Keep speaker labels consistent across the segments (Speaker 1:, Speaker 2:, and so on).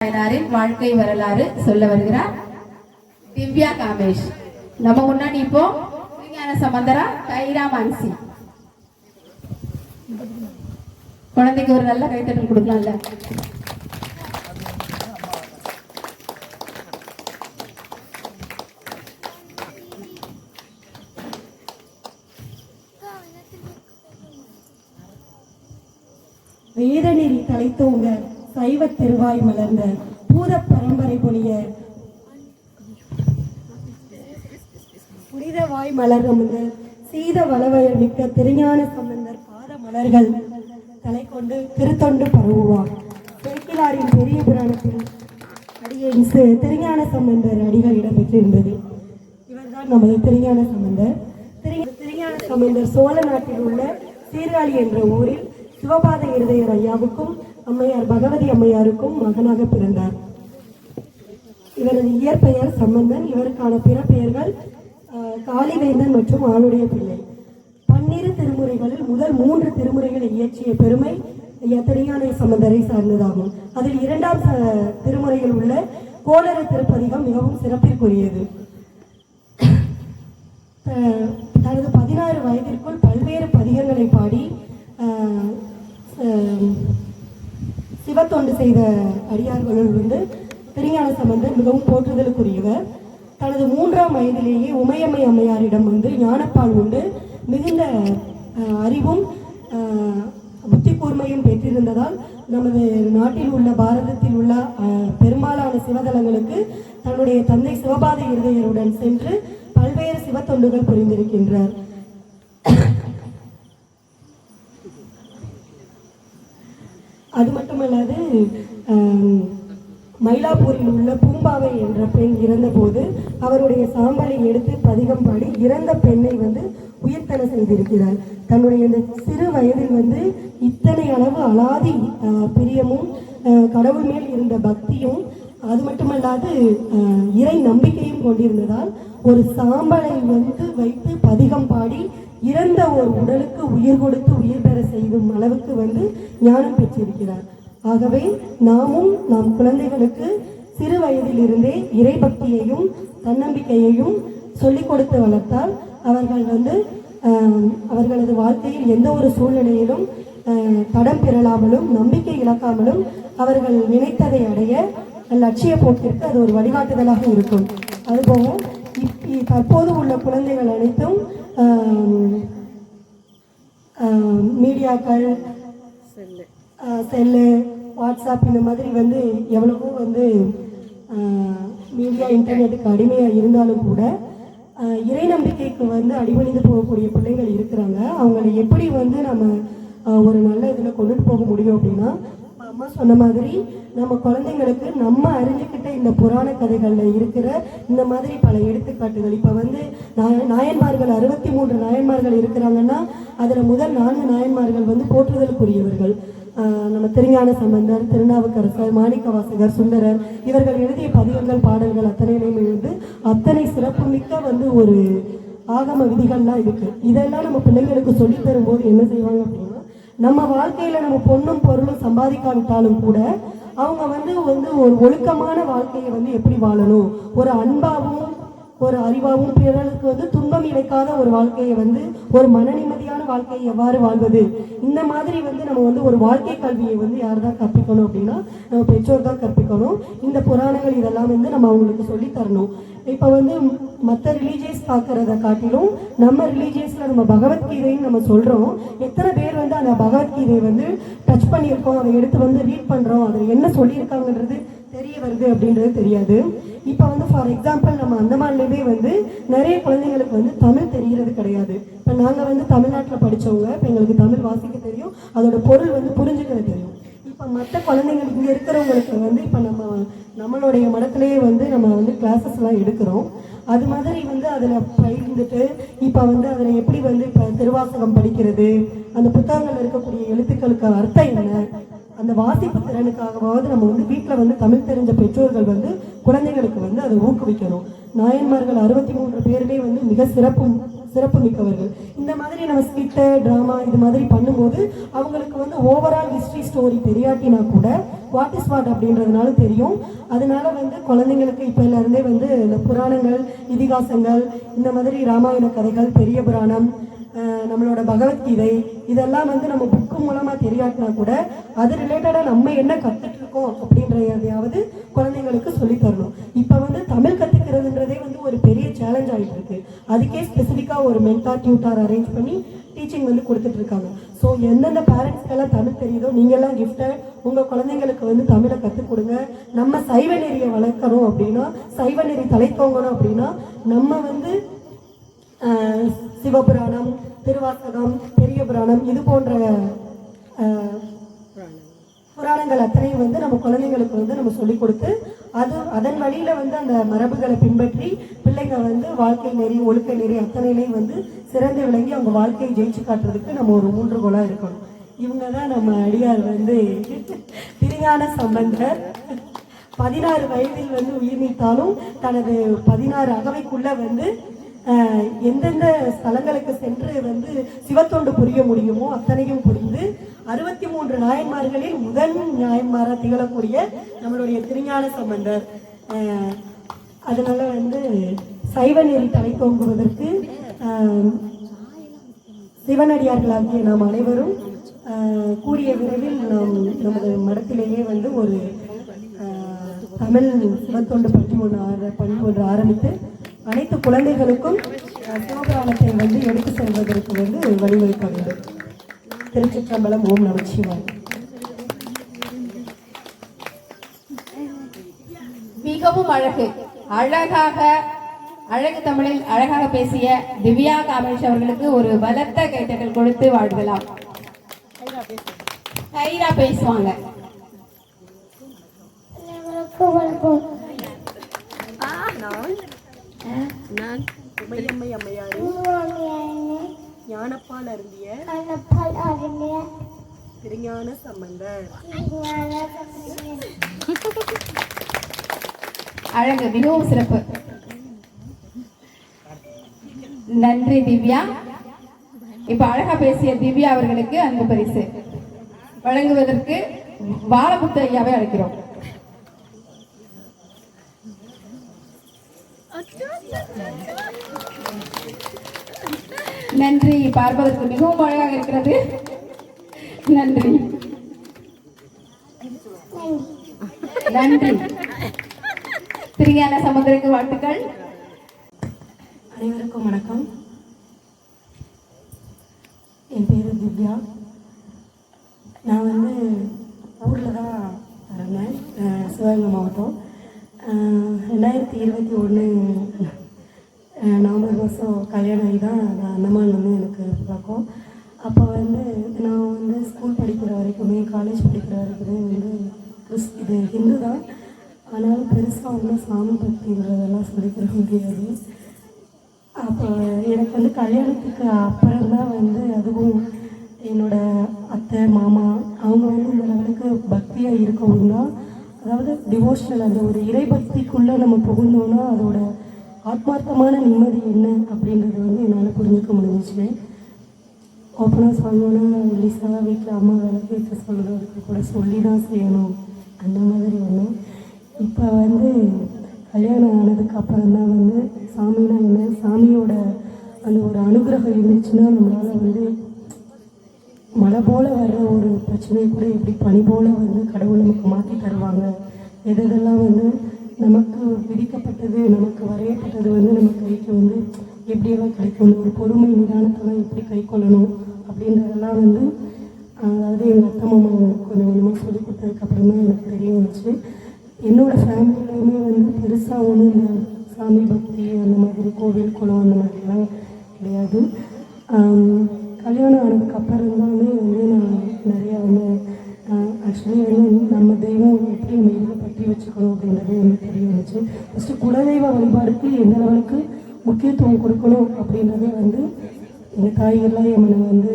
Speaker 1: நாயனாரின் வாழ்க்கை வரலாறு சொல்ல வருகிறார் திவ்யா காமேஷ். நம்ம முன்னாடி இப்போ விஞ்ஞான சம்பந்தரா கைரா மான்சி. குழந்தைக்கு ஒரு நல்ல கைத்தட்டல் கொடுக்கலாம்ல?
Speaker 2: வேதநெறி தலைத்தோங்க. சைவ திருவாய் மலர்ந்த பூத பரம்பரை பொழிய புனித வாய் மலர் அமர்ந்த சீத வளவயர் மிக்க திருஞான சம்பந்தர் பாத மலர்கள் தலை கொண்டு திருத்தொண்டு பரவுவார். சேக்கிலாரின் பெரிய புராணத்தில் அடியின் திருஞான சம்பந்தர் அடிகள் இடம்பெற்றிருந்தது. இவர்தான் நமது திருஞான சம்பந்தர். திரு- திருஞான சம்பந்தர் சோழ நாட்டில் உள்ள சீர்காழி என்ற ஊரில் சிவபாத இருதயர் ஐயாவுக்கும் அம்மையார் பகவதி அம்மையாருக்கும் மகனாக பிறந்தார். இவரது இயற்பெயர் சம்பந்தன் இவருக்கான பிற பெயர்கள் காளிவேந்தன் மற்றும் ஆளுடைய பிள்ளை. பன்னிரு திருமுறைகளில் முதல் மூன்று திருமுறைகளை இயற்றிய பெருமை எத்தனையான சம்பந்தரை சார்ந்ததாகும். அதில் இரண்டாம் திருமுறையில் உள்ள கோளர திருப்பதிகம் மிகவும் சிறப்பிற்குரியது. தனது பதினாறு வயதிற்குள் பல்வேறு பதிகங்களை பாடி செய்த அடியார்களுள் வந்து திருஞான சம்பந்தர் மிகவும் போற்றுதலுக்குரியவர். தனது மூன்றாம் வயதிலேயே உமையம்மை அம்மையாரிடம் வந்து ஞானப்பால் உண்டு. மிகுந்த அறிவும் புத்தி கூர்மையும் பெற்றிருந்ததால் நமது நாட்டில் உள்ள பாரதத்தில் உள்ள பெரும்பாலான சிவதலங்களுக்கு தன்னுடைய தந்தை சிவபாத இருதயருடன் சென்று பல்வேறு சிவத்தொண்டுகள் புரிந்திருக்கின்றார். அது மட்டுமல்லாது மயிலாப்பூரில் உள்ள பூம்பாவை என்ற பெண் இறந்தபோது அவருடைய சாம்பலை எடுத்து பதிகம் பாடி இறந்த பெண்ணை வந்து உயிர்த்தன செய்திருக்கிறார். தன்னுடைய இந்த சிறு வயதில் வந்து இத்தனை அளவு அலாதி பிரியமும் கடவுள் மேல் இருந்த பக்தியும் அது மட்டுமல்லாது இறை நம்பிக்கையும் கொண்டிருந்ததால் ஒரு சாம்பலை வந்து வைத்து பதிகம் பாடி இறந்த ஒரு உடலுக்கு உயிர் கொடுத்து உயிர் பெற செய்யும் அளவுக்கு வந்து ஞானம் பெற்றிருக்கிறார். ஆகவே நாமும் நம் குழந்தைகளுக்கு சிறு வயதிலிருந்தே இறைபக்தியையும் தன்னம்பிக்கையையும் சொல்லிக் கொடுத்து வளர்த்தால் அவர்கள் வந்து அவர்களது வாழ்க்கையில் எந்த ஒரு சூழ்நிலையிலும் தடம் பெறலாமலும் நம்பிக்கை இழக்காமலும் அவர்கள் நினைத்ததை அடைய லட்சிய போக்கிற்கு அது ஒரு வழிகாட்டுதலாக இருக்கும். அதுபோக ஆஹ், செல்லு. வாட்ஸ்அப் இந்த மாதிரி வந்து எவ்வளவோ வந்து மீடியா இன்டர்நெட்டுக்கு அடிமையாக இருந்தாலும் கூட இறை நம்பிக்கைக்கு வந்து அடிபணிந்து போகக்கூடிய பிள்ளைகள் இருக்கிறாங்க. அவங்களை எப்படி வந்து நம்ம ஒரு நல்ல இதில் கொண்டுட்டு போக முடியும் அப்படின்னா அம்மா சொன்ன மாதிரி நம்ம குழந்தைங்களுக்கு நம்ம அறிஞ்சுக்கிட்ட இந்த புராண கதைகளில் இருக்கிற இந்த மாதிரி பல எடுத்துக்காட்டுகள். இப்போ வந்து நாய- நாயன்மார்கள் அறுபத்தி மூன்று நாயன்மார்கள் இருக்கிறாங்கன்னா அதில் முதல் நான்கு நாயன்மார்கள் வந்து போற்றுதலுக்குரியவர்கள். நம்ம திருஞான சம்பந்தர் திருநாவுக்கரசர் மாணிக்கவாசகர் சுந்தரர் இவர்கள் எழுதிய பதிகங்கள் பாடல்கள் அத்தனையிலையும் எழுந்து அத்தனை சிறப்புமிக்க வந்து ஒரு ஆகம விதிகள்லாம் இருக்கு. இதெல்லாம் நம்ம பிள்ளைங்களுக்கு சொல்லி தரும்போது என்ன செய்வாங்க அப்படின்னா நம்ம வாழ்க்கையில நம்ம பொண்ணும் பொருளும் சம்பாதிக்காவிட்டாலும் கூட அவங்க வந்து வந்து ஒரு ஒழுக்கமான வாழ்க்கையை வந்து எப்படி வாழணும்? ஒரு அன்பாகவும் ஒரு அறிவாகவும் பிறருக்கு வந்து துன்பம் இழைக்காத ஒரு வாழ்க்கையை வந்து ஒரு மன நிம்மதியான வாழ்க்கையை எவ்வாறு வாழ்வது? இந்த மாதிரி வந்து நம்ம வந்து ஒரு வாழ்க்கை கல்வியை வந்து யார் தான் கற்பிக்கணும் அப்படின்னா நம்ம பெற்றோர் தான் கற்பிக்கணும். இந்த புராணங்கள் இதெல்லாம் வந்து நம்ம அவங்களுக்கு சொல்லி தரணும். இப்போ வந்து மற்ற ரிலீஜியஸ் பார்க்கறத காட்டிலும் நம்ம ரிலீஜியஸில் நம்ம பகவத்கீதைன்னு நம்ம சொல்கிறோம் எத்தனை பேர் வந்து அந்த பகவத்கீதையை வந்து டச் பண்ணியிருக்கோம் அதை எடுத்து வந்து ரீட் பண்ணுறோம் அதில் என்ன சொல்லியிருக்காங்கன்றது தெரிய வருது அப்படின்றது தெரியாது. இப்போ வந்து ஃபார் எக்ஸாம்பிள் நம்ம அந்தமான்லேயுமே வந்து நிறைய குழந்தைங்களுக்கு வந்து தமிழ் தெரிகிறது கிடையாது. இப்போ நாங்கள் வந்து தமிழ்நாட்டில் படித்தவங்க இப்போ எங்களுக்கு தமிழ் வாசிக்க தெரியும் அதோட பொருள் வந்து புரிஞ்சுக்கிறது தெரியும். இப்போ மற்ற குழந்தைங்களுக்கு இங்கே இருக்கிறவங்களுக்கு வந்து இப்போ நம்ம நம்மளுடைய மடத்துலேயே வந்து நம்ம வந்து கிளாஸஸ்லாம் எடுக்கிறோம். அது மாதிரி வந்து அதில் பயிர்ந்துட்டு இப்போ வந்து அதில் எப்படி வந்து இப்போ திருவாசகம் படிக்கிறது அந்த புத்தகங்கள் இருக்கக்கூடிய எழுத்துக்களுக்கு அர்த்தம் என்ன அந்த வாசிப்பு திறனுக்காகவாவது நம்ம வந்து வீட்டில் வந்து தமிழ் தெரிஞ்ச பெற்றோர்கள் வந்து குழந்தைகளுக்கு வந்து அதை ஊக்குவிக்கணும். நாயன்மார்கள் அறுபத்தி மூன்று பேருமே வந்து மிக சிறப்பு சிறப்பு மிக்கவர்கள் இந்த மாதிரி நம்ம ஸ்கிட்டு ட்ராமா இது மாதிரி பண்ணும்போது அவங்களுக்கு வந்து ஓவரால் ஹிஸ்ட்ரி ஸ்டோரி தெரியாட்டினா கூட வாட் இஸ் வாட் அப்படின்றதுனால தெரியும். அதனால வந்து குழந்தைங்களுக்கு இப்போலேருந்தே வந்து இந்த புராணங்கள் இதிகாசங்கள் இந்த மாதிரி ராமாயண கதைகள் பெரிய புராணம் நம்மளோட பகவத்கீதை இதெல்லாம் வந்து நம்ம புக்கு மூலமாக தெரியாட்டினா கூட அது ரிலேட்டடாக நம்ம என்ன கற்றுட்ருக்கோம் அப்படின்ற எதையாவது குழந்தைங்களுக்கு சொல்லித்தரணும் இப்போ வந்து ஆகிட்டு இருக்கு அதுக்கே ஸ்பெசிஃபிக்காக ஒரு மென்டார் டியூட்டார் அரேஞ்ச் பண்ணி டீச்சிங் வந்து கொடுத்துட்டு இருக்காங்க ஸோ எந்தெந்த பேரண்ட்ஸ்க்கெல்லாம் தமிழ் தெரியுதோ நீங்கள்லாம் கிஃப்டை உங்க குழந்தைங்களுக்கு வந்து தமிழை கற்றுக் கொடுங்க. நம்ம சைவ நெறியை வளர்க்கணும் அப்படின்னா சைவ நெறி தலைத்தோங்கணும் அப்படின்னா நம்ம வந்து ஆஹ் சிவபுராணம் திருவாசகம் பெரிய புராணம் இது போன்ற ஆஹ், புராணங்கள் அத்தனையும் வந்து நம்ம குழந்தைங்களுக்கு வந்து நம்ம சொல்லிக் கொடுத்து அது அதன் வழியில வந்து அந்த மரபுகளை பின்பற்றி பிள்ளைங்க வந்து வாழ்க்கை நெறி ஒழுக்க நெறி அத்தனையிலையும் வந்து சிறந்து விளங்கி அவங்க வாழ்க்கையை ஜெயிச்சு காட்டுறதுக்கு நம்ம ஒரு மூன்றுகோலாக இருக்கணும். இவங்க தான் நம்ம அடியார் வந்து திருஞான சம்பந்தர். பதினாறு வயதில் வந்து உயிர் நீத்தாலும் தனது பதினாறு அகவைக்குள்ள வந்து எந்தெந்த ஸ்தலங்களுக்கு சென்று வந்து சிவத்தொண்டு புரிய முடியுமோ அத்தனையும் புரியும். அறுபத்தி மூன்று நாயன்மார்களில் முதன் நாயன்மாரா திகழக்கூடிய நம்மளுடைய திருஞான சம்பந்தர். அதனால வந்து சைவ நெறி தலை தோங்குவதற்கு சிவனடியார்களாகிய நாம் அனைவரும் கூடிய விரைவில் நாம் நமது மடத்திலேயே வந்து ஒரு தமிழ் சிவத்தொண்டு பற்றி ஒன்று ஆர பணி ஒன்று ஆரம்பித்து அனைத்து குழந்தைகளுக்கும் ஆஹ், சிவபுராணத்தை வந்து எடுத்து செல்வதற்கு வந்து வழிவகுக்க வேண்டும். திருச்சிற்றம்பலம் ஓம் நமச்சிவாய்
Speaker 1: மிகவும் அழகு. அழகாக அழகு தமிழில் அழகாக பேசிய திவ்யா காமேஷ் அவர்களுக்கு ஒரு பலத்த கைத்தட்டல் கொடுத்து வாழ்த்தலாம். கைரா பேசுவாங்க.
Speaker 2: உமையம்மை அம்மையாரு. ஞானப்பால் அருந்திய திருஞான சம்பந்தர்.
Speaker 1: அழகு மிகவும் சிறப்பு. நன்றி திவ்யா. இப்ப அழகா பேசிய திவ்யா அவர்களுக்கு அன்பு பரிசு. வழங்குவதற்கு பாலமுத்து ஐயாவை அழைக்கிறோம். நன்றி பார்ப்பதற்கு மிகவும் அழகாக இருக்கிறது. நன்றி. நன்றி. திருஞான சமுதிரக்கு வாழ்த்துக்கள்.
Speaker 2: அனைவருக்கும் வணக்கம். என் பேர் திவ்யா. நான் வந்து ஊரில் தான் பிறந்தேன். சிவகங்கை மாவட்டம். ரெண்டாயிரத்தி இருபத்தி ஒன்று நவம்பர் மாதம் கல்யாணம் ஆகி தான் அந்த அந்தமான் வந்து எனக்கு பழக்கம். அப்போ வந்து நான் வந்து ஸ்கூல் படிக்கிற வரைக்குமே காலேஜ் படிக்கிற வரைக்குமே வந்து கிறிஸ் இது ஹிந்து தான். ஆனாலும் பெருசாக வந்து சாமி பக்திங்கிறதெல்லாம் சொல்லிக்கிற முடியாது. அப்போ எனக்கு வந்து கல்யாணத்துக்கு அப்புறம் தான் வந்து அதுவும் என்னோட அத்தை மாமா அவங்க வந்து இந்த லெவலுக்கு பக்தியாக இருக்கவங்க தான். அதாவது டிவோஷனல் அந்த ஒரு இறைபக்திக்குள்ளே நம்ம புகுந்தோன்னா அதோட ஆத்மார்த்தமான நிம்மதி என்ன அப்படின்றது வந்து என்னால் புரிஞ்சுக்க முடிஞ்சிச்சு. ஓப்பனாக சொல்லணும்னா லிசா வீட்டில் அம்மா வேலை வீட்டில் சொல்கிறதுக்கு கூட சொல்லி தான் செய்யணும். அந்த மாதிரி ஒன்று இப்போ வந்து கல்யாணம் ஆனதுக்கு அப்புறம் தான் வந்து சாமினா என்ன சாமியோட அந்த ஒரு அனுகிரகம் இருந்துச்சுன்னா நம்மளால் வந்து மழை போல் வர்ற ஒரு பிரச்சனையை கூட எப்படி பனி போல் வந்து கடவுள் நமக்கு மாற்றி தருவாங்க. எது எதெல்லாம் வந்து நமக்கு விதிக்கப்பட்டது நமக்கு வரையப்பட்டது வந்து நம்ம கைக்கு வந்து எப்படியெல்லாம் கிடைக்கணும் ஒரு பொறுமை நிதானத்தெல்லாம் எப்படி கை கொள்ளணும் அப்படின்றதெல்லாம் வந்து அதாவது எங்கள் அத்தை மாமா கொஞ்சம் கொஞ்சமாக சொல்லி கொடுத்ததுக்கப்புறம் தான் எனக்கு தெரிய வந்துச்சு. என்னோடய ஃபேமிலியிலையுமே வந்து பெருசாக ஒன்றும் இந்த சாமி பக்தி அந்த மாதிரி கோவில் குளம் அந்த மாதிரிலாம் கிடையாது. கல்யாணம் ஆனதுக்கு அப்புறம் தானே வந்து நான் நிறையா வந்து ஆக்சுவலி வந்து நம்ம தெய்வம் எப்படி நம்ம இதில் பற்றி வச்சுக்கணும் அப்படின்றது வந்து ஃபஸ்ட்டு குலதெய்வ வழிபாடுக்கு எந்த அளவுக்கு முக்கியத்துவம் கொடுக்கணும் அப்படின்றதே வந்து எங்கள் தாய்கள்லாம் எம்மனை வந்து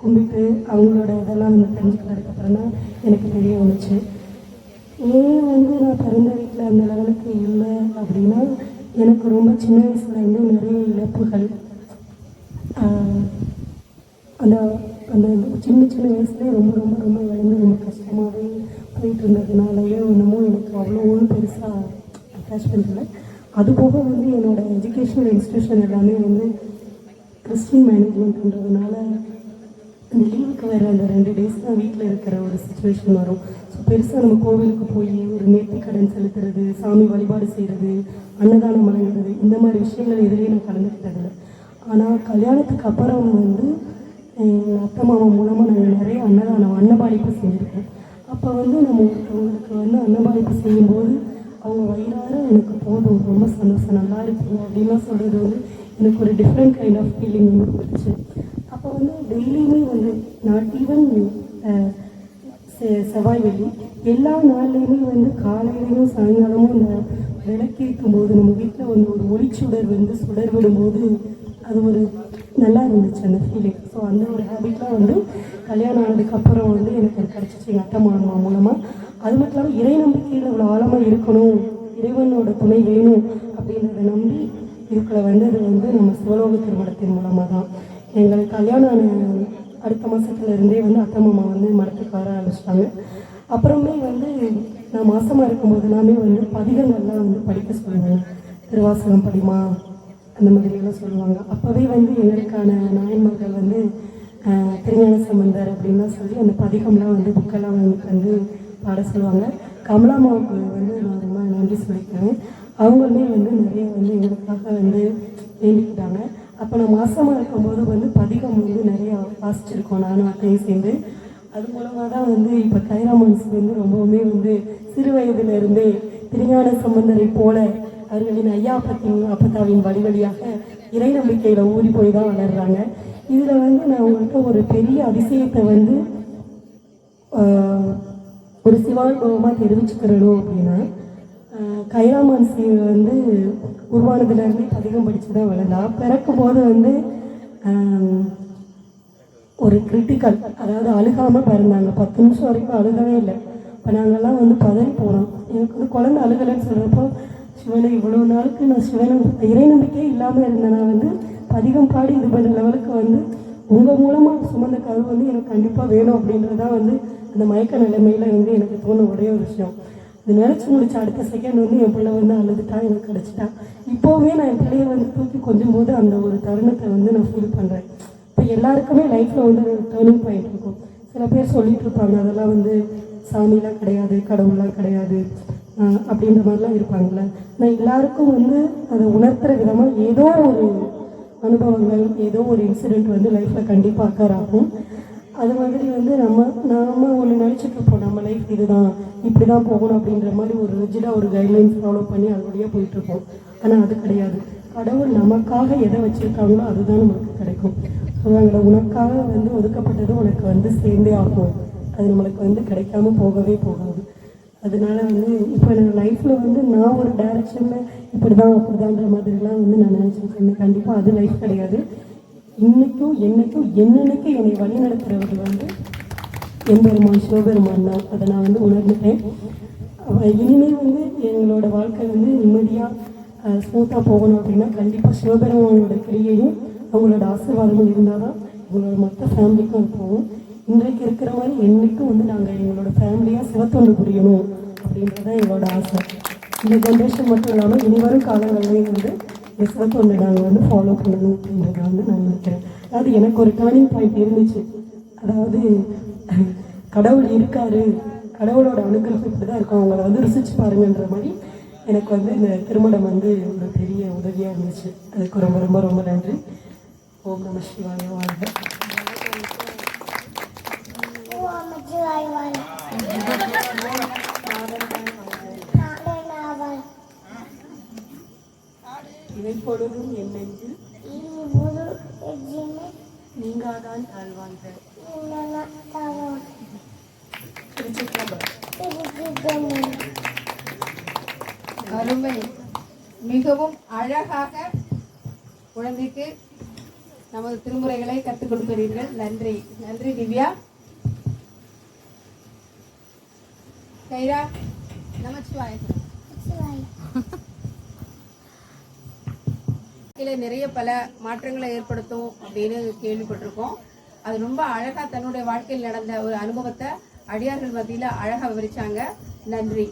Speaker 2: கும்பிட்டு அவங்களோட இதெல்லாம் வந்து தெரிஞ்சுக்கிட்டதுக்கப்புறம் தான் எனக்கு தெரிய வந்துச்சு. ஏன் வந்து நான் பிறந்த வீட்டில் அந்த லெவலுக்கு இல்லை அப்படின்னா எனக்கு ரொம்ப சின்ன வயசுலேருந்து நிறைய இழப்புகள். அந்த அந்த சின்ன சின்ன வயசுலேயே ரொம்ப ரொம்ப ரொம்ப இழந்து ரொம்ப கஷ்டமாகவே போயிட்டு இருந்ததுனாலயோ என்னமோ எனக்கு அவ்வளோ பெருசாக அட்டாச் பண்ணுறேன் அது போக வந்து என்னோட எஜுகேஷனல் இன்ஸ்டியூஷன் எல்லாமே வந்து கிறிஸ்டின் மேனேஜ்மெண்ட்ன்றதுனால அந்த லீவுக்கு வர அந்த ரெண்டு டேஸ் தான் வீட்டில் இருக்கிற ஒரு சுச்சுவேஷன் வரும். ஸோ பெருசாக நம்ம கோவிலுக்கு போய் ஒரு நேர்த்தி கடன் செலுத்துறது சாமி வழிபாடு செய்கிறது அன்னதானம் வழங்குறது இந்த மாதிரி விஷயங்கள் எதுலேயும் நான் கலந்துக்கிட்டதில்லை. ஆனால் கல்யாணத்துக்கு அப்புறம் வந்து எங்கள் அத்தை மாமா மூலமாக நாங்கள் நிறைய அன்னதானம் அன்னபாடிப்பு செஞ்சுருக்கோம். அப்போ வந்து நம்ம ஒருத்தவங்களுக்கு வந்து அன்னபாடிப்பு செய்யும்போது அவங்க வயிறார எனக்கு போதும். ரொம்ப சந்தோஷம். நல்லா இருக்கும் அப்படின்லாம் சொல்கிறது வந்து எனக்கு ஒரு டிஃப்ரெண்ட் கைண்ட் ஆஃப் ஃபீலிங் வந்து கொடுத்துச்சு அப்போ வந்து டெய்லியுமே வந்து நாட் ஈவன் செவ்வாய் வெள்ளி எல்லா நாள்லேயுமே வந்து காலையிலையும் சாயங்காலமும் இந்த விளக்கேற்றும் போது நம்ம வீட்டில் வந்து ஒரு ஒளிச்சுடர் வந்து சுடர் விடும்போது அது ஒரு நல்லா இருந்துச்சு அந்த ஃபீலிங் ஸோ அந்த ஒரு ஹேபிட்லாம் வந்து கல்யாணம் ஆனதுக்கப்புறம் வந்து எனக்கு கிடச்சிச்சு. எங்கள் அத்தை மாமா மூலமாக அது மட்டும் இல்லாமல் இறை நம்பிக்கையில் இவ்வளோ ஆழமாக இருக்கணும் இறைவனோட துணை வேணும் அப்படின்றத நம்பி இதுக்குள்ள வந்தது வந்து நம்ம சிவலோக திருமணத்தின் மூலமாக தான் எங்கள் கல்யாணம் ஆன அடுத்த மாசத்துல இருந்தே வந்து அத்தை மாமா வந்து மரத்துக்கு வர ஆரம்பிச்சிட்டாங்க. அப்புறமே வந்து நான் மாசமா இருக்கும்போது எல்லாமே வந்து பதிகங்கள்லாம் வந்து படிக்க சொல்லுவேன். திருவாசகம் படிமா அந்த மாதிரியெல்லாம் சொல்லுவாங்க. அப்போவே வந்து எங்களுக்கான நாயன்மார்கள் வந்து திருஞான சம்பந்தர் அப்படின்லாம் சொல்லி அந்த பதிகம்லாம் வந்து புக்கெல்லாம் வந்து பாட சொல்லுவாங்க. கமலாமாவுக்கு வந்து நான் ரொம்ப நன்றி சொல்லிக்கிறேன். அவங்களுமே வந்து நிறைய வந்து எங்களுக்காக வந்து வேண்டிக்கிட்டாங்க. அப்போ நான் மாசமாக இருக்கும்போது வந்து பதிகம் வந்து நிறைய வாசிச்சிருக்கோம் நானும் அத்தையும் சேர்ந்து. அது மூலமாக தான் வந்து இப்போ கைராமன்ஸ் வந்து ரொம்பவுமே வந்து சிறு வயதிலிருந்தே திருஞான சம்பந்தரை போல அவர்களின் ஐயா பத்தின் அப்பத்தாவின் வழி வழியாக இறை நம்பிக்கையில் ஊறி போய் தான் வளர்றாங்க. இதில் வந்து நான் உங்கள்கிட்ட ஒரு பெரிய அதிசயத்தை வந்து ஒரு சிவானுபவமாக தெரிவிச்சுக்கிறணும் அப்படின்னா கைலாமான் சிவ வந்து உருவானதுலேருந்து அதிகம் படித்து தான் வளர்ந்தான். பிறக்கும் போது வந்து ஒரு கிரிட்டிக்கல் அதாவது அழுகாமல் பிறந்தாங்க. பத்து நிமிஷம் வரைக்கும் அழுகவே இல்லை. இப்போ நாங்கள்லாம் வந்து பதறி போனோம் எனக்கு வந்து குழந்தை அழுகலைன்னு சொல்கிறப்போ சிவனை இவ்வளோ நாளுக்கு நான் சிவனை இறை நம்பிக்கையே இல்லாமல் இருந்தேன் நான் வந்து பதிகம் பாடி இது பண்ணுற லெவலுக்கு வந்து உங்கள் மூலமாக சுமந்த கரு வந்து எனக்கு கண்டிப்பாக வேணும் அப்படின்றதான் வந்து அந்த மயக்க நிலைமையில வந்து எனக்கு தோண ஒரே ஒரு விஷயம். இது நினச்சி முடிச்ச அடுத்த செகண்ட் வந்து என் பிள்ளை வந்து அழுதுட்டா எனக்கு கிடச்சிட்டா இப்போவுமே நான் என் பிள்ளைய வந்து தூக்கி கொஞ்சம் போது அந்த ஒரு தருணத்தை வந்து நான் ஃபீல் பண்ணுறேன் இப்போ எல்லாருக்குமே லைஃப்பில் வந்து ஒரு டேர்னிங் பாயிண்ட் இருக்கும். சில பேர் சொல்லிட்டு இருப்பாங்க அதெல்லாம் வந்து சாமிலாம் கிடையாது கடவுள்லாம் கிடையாது. அப்படின்ற மாதிரிலாம் இருப்பாங்கல்ல. நான் எல்லாருக்கும் வந்து அதை உணர்த்துற விதமாக ஏதோ ஒரு அனுபவங்கள் ஏதோ ஒரு இன்சிடெண்ட் வந்து லைஃப்பில் கண்டிப்பாக அக்கர் ஆகும். அது மாதிரி வந்து நம்ம நாம ஒன்று நினச்சிட்டு இருப்போம் நம்ம லைஃப் இதுதான் இப்படி தான் போகணும் அப்படின்ற மாதிரி ஒரு ரிஜிடாக ஒரு கைட்லைன்ஸ் ஃபாலோ பண்ணி அது வழியாக போயிட்டுருப்போம் ஆனால் அது கிடையாது. கடவுள் நமக்காக எதை வச்சுருக்காங்களோ அதுதான் நமக்கு கிடைக்கும். சொல்லுவாங்கள்ல உனக்காக வந்து ஒதுக்கப்பட்டது உனக்கு வந்து சேர்ந்தே ஆகும். அது நம்மளுக்கு வந்து கிடைக்காம போகவே போகாது. அதனால வந்து இப்போ என் லைஃப்பில் வந்து நான் ஒரு டைரக்ஷனில் இப்படி தான் அப்படிதான்ற மாதிரிலாம் வந்து நான் நினச்சிருக்கேன். கண்டிப்பாக அது லைஃப் கிடையாது. இன்னைக்கும் என்னைக்கும் என்னென்னைக்கு என்னை வழி நடத்துகிறவர் வந்து எம்பெருமான் சிவபெருமான் தான். அதை நான் வந்து உணர்ந்துட்டேன். இனிமேல் வந்து எங்களோட வாழ்க்கை வந்து நிம்மதியாக ஸ்மூத்தாக போகணும் அப்படின்னா கண்டிப்பாக சிவபெருமானோட கிரியையும் அவங்களோட ஆசீர்வாதமும் இருந்தால் தான் எங்களோட மற்ற ஃபேமிலிக்கும் போகும். இன்றைக்கு இருக்கிற மாதிரி என்றைக்கும் வந்து நாங்கள் எங்களோட ஃபேமிலியாக சிவத்தொண்டு புரியணும் அப்படின்றதான் எங்களோட ஆசை. இந்த ஜென்ரேஷன் மட்டும் இல்லாமல் இனி வரும் காலங்கள்லேயும் வந்து இந்த சிவத்தொண்டை நாங்கள் வந்து ஃபாலோ பண்ணணும் அப்படின்றத வந்து நான் நினைக்கிறேன். அதாவது எனக்கு ஒரு டேர்னிங் பாயிண்ட் இருந்துச்சு. அதாவது கடவுள் இருக்காரு கடவுளோட அனுகிரகம் இப்படி தான் இருக்கும். அவங்கள வந்து ருசிச்சு பாருங்கன்ற மாதிரி எனக்கு வந்து இந்த திருமணம் வந்து ஒரு பெரிய உதவியாக இருந்துச்சு. அதுக்கு ரொம்ப ரொம்ப ரொம்ப நன்றி. ஓம் நம சிவாய வாழ்க. இவைப்பொழுதும் என் நெஞ்சில் நீங்காதான்
Speaker 1: அருமை மிகவும் அழகாக குழந்தைக்கு நமது திருமுறைகளை கற்றுக் கொடுக்கிறீர்கள். நன்றி. நன்றி திவ்யா. கைரா நமச்சிவாய வாழ்க்கையில் நிறைய பல மாற்றங்களை ஏற்படுத்தும் அப்படின்னு கேள்விப்பட்டிருக்கோம். அது ரொம்ப அழகாக தன்னுடைய வாழ்க்கையில் நடந்த ஒரு அனுபவத்தை அடியார்கள் மத்தியில் அழகாக விவரிச்சாங்க. நன்றி.